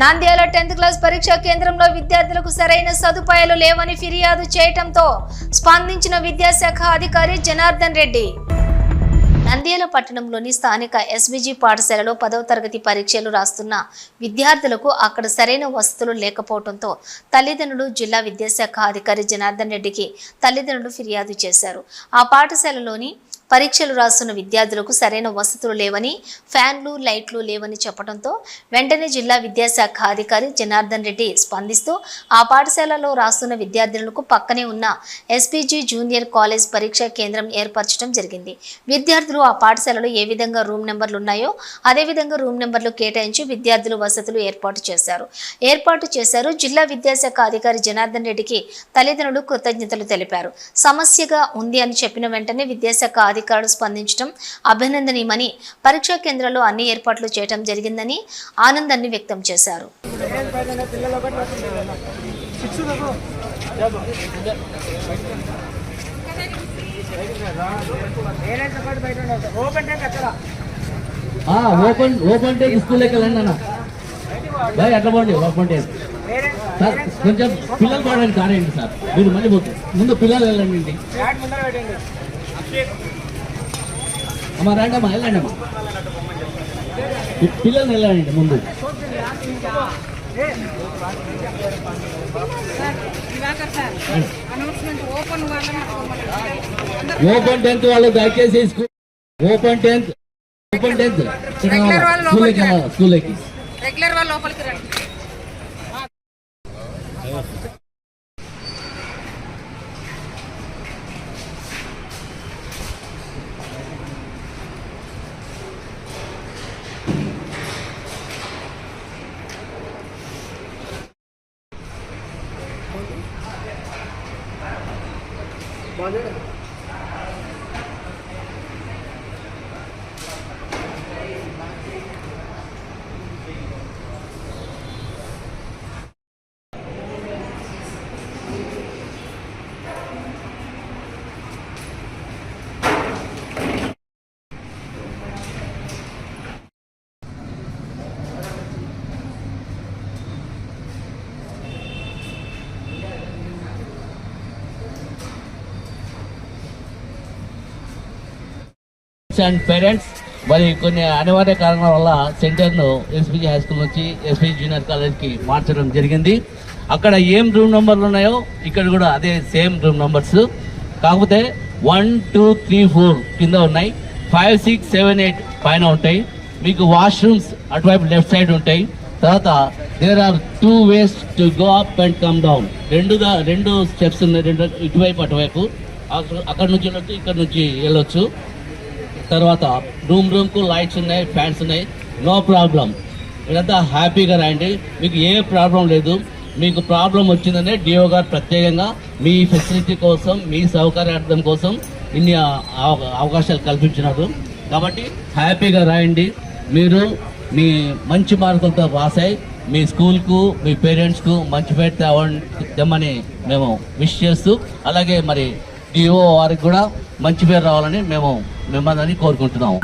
Nandyal tenth class పరీక్షా కేంద్రంలో విద్యార్థులకు సరైన సదుపాయాలు లేవని ఫిర్యాదు చేయటంతో స్పందించిన విద్యాశాఖ అధికారి జనార్దన్ రెడ్డి. నంద్యాల పట్టణంలోని స్థానిక ఎస్బీజీ పాఠశాలలో పదవ తరగతి పరీక్షలు రాస్తున్న విద్యార్థులకు అక్కడ సరైన వసతులు లేకపోవడంతో తల్లిదండ్రులు జిల్లా విద్యాశాఖ అధికారి జనార్దన్ రెడ్డికి తల్లిదండ్రులు ఫిర్యాదు చేశారు. ఆ పాఠశాలలోని పరీక్షలు రాస్తున్న విద్యార్థులకు సరైన వసతులు లేవని ఫ్యాన్లు లైట్లు లేవని చెప్పడంతో వెంటనే జిల్లా విద్యాశాఖ అధికారి జనార్దన్ రెడ్డి స్పందిస్తూ ఆ పాఠశాలలో రాస్తున్న విద్యార్థులకు పక్కనే ఉన్న ఎస్పీజీ జూనియర్ కాలేజ్ పరీక్షా కేంద్రం ఏర్పరచడం జరిగింది. విద్యార్థులు ఆ పాఠశాలలో ఏ విధంగా రూమ్ నెంబర్లు ఉన్నాయో అదేవిధంగా రూమ్ నెంబర్లు కేటాయించి విద్యార్థులు వసతులు ఏర్పాటు చేశారు. ఏర్పాటు చేశారు జిల్లా విద్యాశాఖ అధికారి జనార్దన్ రెడ్డికి తల్లిదండ్రులు కృతజ్ఞతలు తెలిపారు. సమస్యగా ఉంది అని చెప్పిన వెంటనే విద్యాశాఖ అధికారులు స్పందించడం అభినందనీయమని పరీక్షా కేంద్రాల్లో అన్ని ఏర్పాట్లు చేయడం జరిగిందని ఆనందాన్ని వ్యక్తం చేశారు. ఆ, ఓపెన్ ఓపెన్ టేక్ స్కూల్కి వెళ్ళండి అన్న. బాయ్ అట్లా పోండి ఓపెన్ టేక్. సార్ కొంచెం పిల్లలు పోవడానికి కానివ్వండి సార్? మీరు మళ్ళీ పోతుంది ముందు పిల్లలు వెళ్ళండి. అమ్మా రండి అమ్మా వెళ్ళండి అమ్మా పిల్లల్ని వెళ్ళండి ముందు. Diwakar sir announcement open tenth వాళ్ళు దయచేసి school open tenth open tenth. స్కూల్కి స్కూల్కి రెగ్యులర్ వాళ్ళ లోపలికి రండి. मजा అండ్ పేరెంట్స్ మరి కొన్ని అనివార్య కారణాల వల్ల సెంటర్ను ఎస్పీజీ హై స్కూల్ నుంచి ఎస్పీ జూనియర్ కాలేజ్కి మార్చడం జరిగింది. అక్కడ ఏం రూమ్ నెంబర్లు ఉన్నాయో ఇక్కడ కూడా అదే సేమ్ రూమ్ నెంబర్స్. కాకపోతే వన్ టూ త్రీ ఫోర్ కింద ఉన్నాయి. ఫైవ్ సిక్స్ సెవెన్ ఎయిట్ పైన ఉంటాయి. మీకు వాష్రూమ్స్ అటువైపు లెఫ్ట్ సైడ్ ఉంటాయి. తర్వాత there are two ways to go up and come down. రెండుగా రెండు స్టెప్స్ ఉన్నాయి. రెండు ఇటువైపు అటువైపు. అక్కడ- అక్కడ నుంచి వెళ్ళొచ్చు ఇక్కడ నుంచి వెళ్ళొచ్చు. తర్వాత రూమ్ రూమ్కు లైట్స్ ఉన్నాయి ఫ్యాన్స్ ఉన్నాయి. No problem. మీరంతా హ్యాపీగా రాయండి మీకు ఏ ప్రాబ్లం లేదు. మీకు ప్రాబ్లం వచ్చిందనే డిఓ గారు ప్రత్యేకంగా మీ ఫెసిలిటీ కోసం మీ సౌకర్యార్థం కోసం ఇన్ని అవ- అవకాశాలు కల్పించినారు. కాబట్టి హ్యాపీగా రాయండి మీరు మీ మంచి మార్కులతో పాస్ అయి మీ స్కూల్కు మీ పేరెంట్స్కు మంచి పేరు తేవ- తెమ్మని మేము విష్ చేస్తూ అలాగే మరి డిఓ వారికి కూడా మంచి పేరు రావాలని మేము మిమ్మల్ని కోరుకుంటున్నాము.